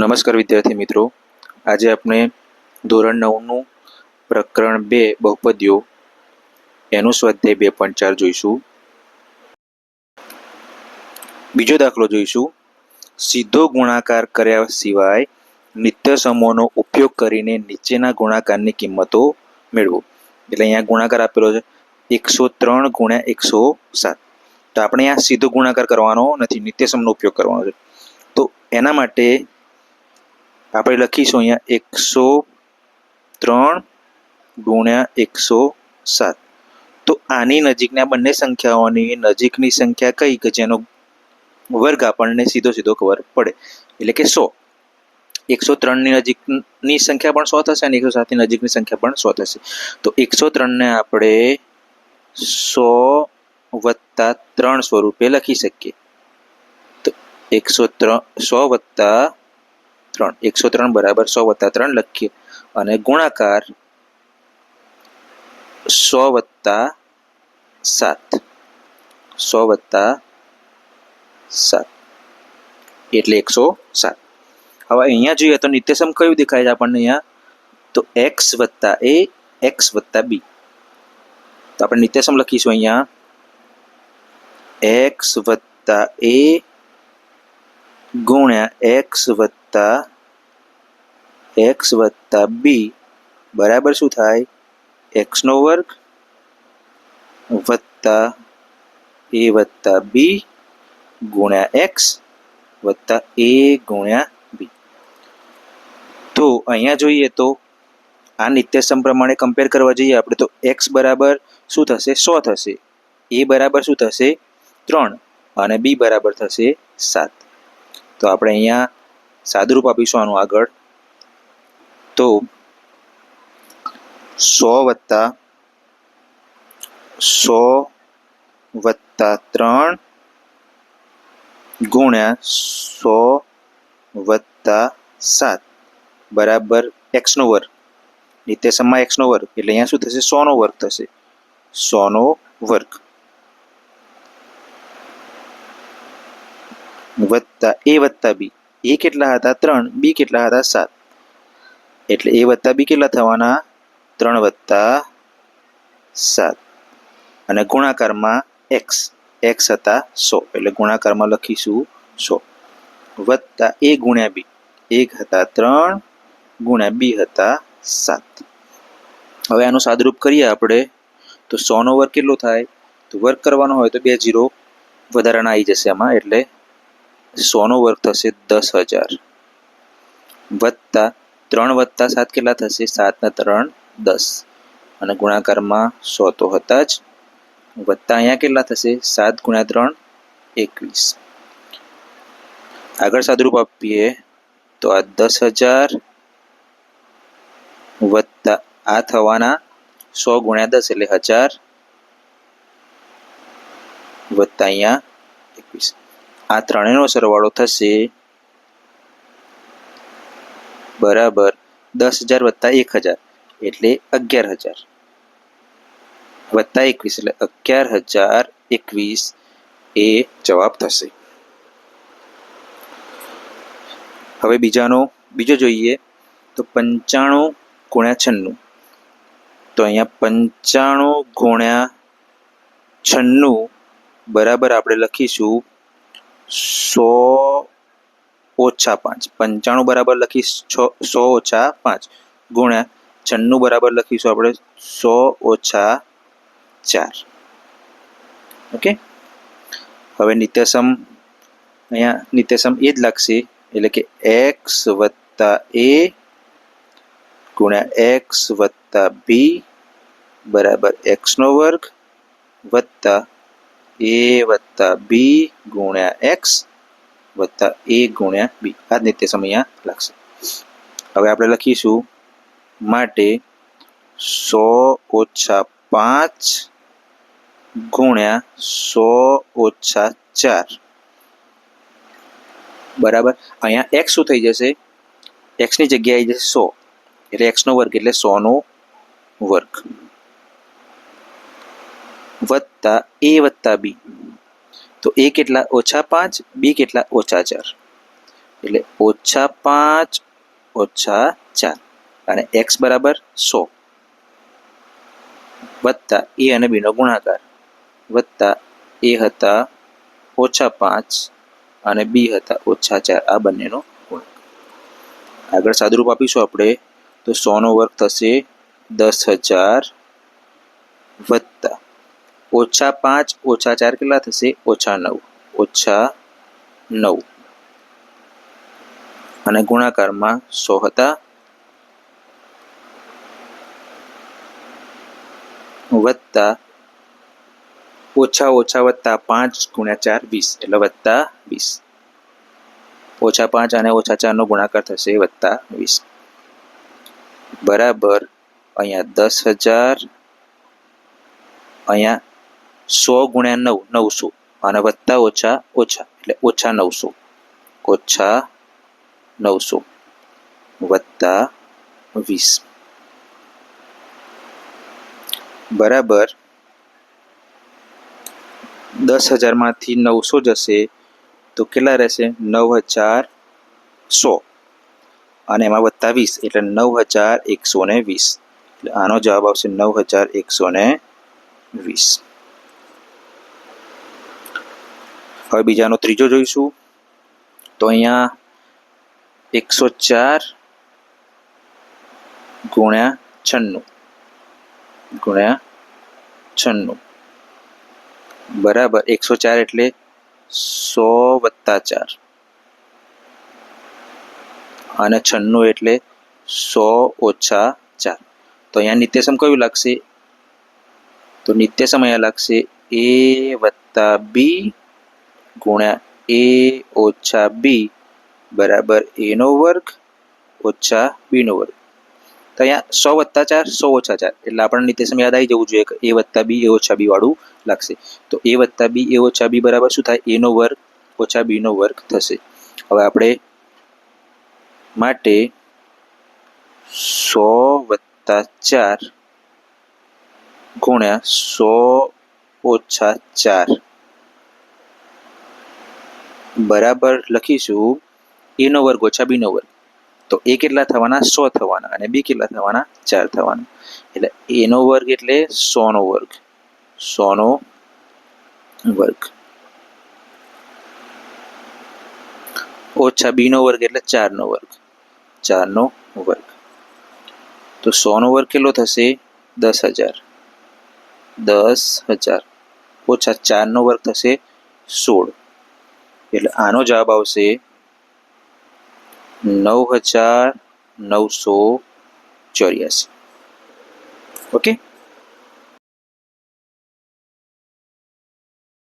નમસ્કાર વિદ્યાર્થી મિત્રો. આજે આપણે ધોરણ નવનું પ્રકરણ બે બહુપદીઓ, એનું સ્વાધ્યાય બે પોઈન્ટ ચાર જોઈશું. બીજો દાખલો જોઈશું. સીધો ગુણાકાર કર્યા સિવાય નિત્ય સમૂહનો ઉપયોગ કરીને નીચેના ગુણાકારની કિંમતો મેળવો. એટલે અહીંયા ગુણાકાર આપેલો છે એકસો ત્રણ ગુણ્યા એકસો સાત. તો આપણે અહીંયા સીધો ગુણાકાર કરવાનો નથી, નિત્ય સમૂહનો ઉપયોગ કરવાનો છે. તો એના માટે આપણે લખીશું અહીંયા એકસો ત્રણ ગુણ્યા એકસો સાત. તો આની નજીકના બંને સંખ્યાઓની નજીકની સંખ્યા કઈ કે જેનો વર્ગ આપણને સીધો સીધો ખબર પડે? એટલે કે સો. એકસો ત્રણની નજીકની સંખ્યા પણ સો થશે અને એકસો સાતની નજીકની સંખ્યા પણ સો થશે. તો એકસો ત્રણને આપણે સો વત્તા ત્રણ સ્વરૂપે લખી શકીએ. તો એકસો ત્રણ, સો વત્તા ત્રણ. એકસો ત્રણ બરાબર સો વત્તા ત્રણ લખીએ. અને ગુણાકાર સો વત્તા સાત. સો વત્તા સાત. એટલે એકસો સાત. હવે અહીંયા જોઈએ તો નિત્યસમ કયું દેખાય છે આપણને અહીંયા? તો એક્સ વત્તા એ એક્સ વત્તા બી તો આપણે નિત્યસમ લખીશું અહીંયા. એક્સ વત્તા એ ગુણ્યા એક્સ વત્તા એક્સ વત્તા બી બરાબર શું થાય? એક્સનો વર્ગ વત્તા એ વત્તા બી ગુણ્યા એક્સ વત્તા એ ગુણ્યા બી તો અહીંયા જોઈએ તો આ નિત્યસમ પ્રમાણે કમ્પેર કરવા જઈએ આપણે તો એક્સ બરાબર શું થશે? સો થશે. એ બરાબર શું થશે? ત્રણ. અને બી બરાબર થશે સાત. તો આપણે અહીંયા સાદુરૂપ આપીશું આનું આગળ. તો સો વત્તા સો વત્તા ત્રણ ગુણ્યા સો વત્તા સાત. બરાબર એક્સનો વર્ગ. નિત્યસમમાં એક્સનો વર્ગ. એટલે અહીંયા શું થશે? સોનો વર્ગ થશે. સોનો વર્ગ. વત્તા એ વત્તા બી. એ કેટલા હતા? ત્રણ. બી કેટલા હતા? સાત. એટલે એ વત્તા બી કેટલા થવાના? ત્રણ વત્તા સાત. અને ગુણાકારમાં એક્સ એક્સ હતા સો. એટલે ગુણાકારમાં લખીશું સો. વત્તા એ ગુણ્યા બી. એક હતા ત્રણ, ગુણ્યા બી હતા સાત. હવે આનું સાદરૂપ કરીએ આપણે. તો સોનો વર્ગ કેટલો થાય? તો વર્ગ કરવાનો હોય તો બે જીરો વધારાના આવી જશે આમાં. એટલે સોનો વર્ગ થશે દસ હજાર. વત્તા ત્રણ વત્તા સાત કેટલા થશે? સાતના ત્રણ, દસ. અને ગુણાકારમાં સો તો હતા જ. વત્તા અહીંયા કેટલા થશે? સાત ગુણ્યા ત્રણ, એકવીસ. આગળ સાદરૂપ આપીએ તો આ દસ હજાર વત્તા આ થવાના સો ગુણ્યા દસ એટલે હજાર વત્તા અહીંયા એકવીસ. આ ત્રણેયનો સરવાળો થશે બરાબર દસ હજાર વત્તા એક હજાર એટલે અગિયાર હજાર. વત્તા એકવીસ એટલે અગિયાર હજાર એકવીસ એ જવાબ થશે. હવે બીજાનો, બીજો જોઈએ તો પંચાણું ગુણ્યા છન્નું. તો અહીંયા પંચાણું ગુણ્યા છન્નું બરાબર આપણે લખીશું સો ઓછા પાંચ. પંચાણું બરાબર લખીશ, છો, સો ઓછા પાંચ. ગુણ્યા છન્નું બરાબર લખીશું આપણે, સો ઓછા ચાર. ઓકે? હવે નિત્યસમ, અહીંયા નિત્યસમ એ જ લાગશે એટલે કે એક્સ વત્તા એ ગુણ્યા એક્સ વત્તા બી બરાબર એક્સનો વર્ગ વત્તા એ વત્તા બી ગુણ્યા એક્સ વત્તા એ ગુણ્યા બી. આ જ નિત્યસમ અહીંયા લાગશે. હવે આપણે લખીશું, માટે સો ઓછા પાંચ ગુણ્યા સો ઓછા ચાર. બરાબર? અહીંયા એક્સ શું થઈ જશે? એક્સની જગ્યાએ આવી જશે સો. એટલે એક્સનો વર્ગ એટલે સોનો વર્ગ. વત્તા એ વત્તા બી. તો એ કેટલા ઓછા પાંચ, બી કેટલા ઓછા ચાર. એટલે ઓછા પાંચ, ઓછા ચાર. અને એક્સ બરાબર સો. વત્તા એ અને બીનો ગુણાકાર. વત્તા એ હતા ઓછા પાંચ અને બી હતા ઓછા ચાર. આ બંનેનો ગુણાકાર. આગળ સાદુરૂપ આપીશું આપણે. તો સોનો વર્ગ થશે દસ હજાર વત્તા. ઓછા પાંચ, ઓછા ચાર કેટલા થશે? ઓછા નવ. ઓછા નવ. અને ગુણાકારમાં સો હતા. વત્તા ઓછા ઓછા વત્તા પાંચ ગુણ્યા ચાર, વીસ. એટલે વત્તા વીસ. ઓછા પાંચ અને ઓછા ચારનો ગુણાકાર થશે વત્તા વીસ. બરાબર અહીંયા દસ હજાર, અહીંયા સો ગુણ્યા નવ, નવસો. અને વત્તા ઓછા ઓછા, એટલે ઓછા નવસો. ઓછા નવસો. વત્તા વીસ. બરાબર. દસ હજારમાંથી નવસો જશે, તો કેટલા રહેશે? નવ હજાર સો. અને એમાં વત્તા વીસ, એટલે નવ હજાર એકસો ને વીસ. એટલે આનો જવાબ આવશે નવ હજાર એકસો ને વીસ. હવે બીજાનો ત્રીજો જોઈશું. તો અહીંયા એકસો ચાર ગુણ્યા છન્નું. ગુણ્યા છન્નું. બરાબર, એકસો ચાર એટલે સો વત્તા ચાર. અને છન્નું એટલે સો ઓછા ચાર. તો અહીંયા નિત્યસમ કયું લાગશે? તો નિત્યસમ અહીંયા લાગશે એ વત્તા બી ગુણ્યા એ ઓછા બી બરાબર એનો વર્ગ ઓછા બીનો વર્ગ. તો અહીંયા સો વત્તા ચાર, સો ઓછા ચાર. એટલે આપણને નિત્યસમ યાદ આવી જવું જોઈએ એ વત્તા બી, એ ઓછા બી વાળું લાગશે. તો એ વત્તા બી, એ ઓછા બી બરાબર શું થાય? એનો વર્ગ ઓછા બીનો વર્ગ થશે. હવે આપણે માટે સો વત્તા ચાર ગુણ્યા સો ઓછા ચાર. બરાબર લખીશું એનો વર્ગ ઓછા બીનો વર્ગ. તો એ કેટલા થવાના? સો થવાના અને બી કેટલા થવાના? ચાર થવાના. એટલે એનો વર્ગ એટલે સોનો વર્ગ. સોનો વર્ગ. ઓછા બીનો વર્ગ એટલે ચારનો વર્ગ. ચારનો વર્ગ. તો સોનો વર્ગ કેટલો થશે? દસ હજાર. દસ હજાર. ઓછા ચારનો વર્ગ થશે સોળ. એટલે આનો જવાબ આવશે નવ હજાર નવસો ચોર્યાસી. ઓકે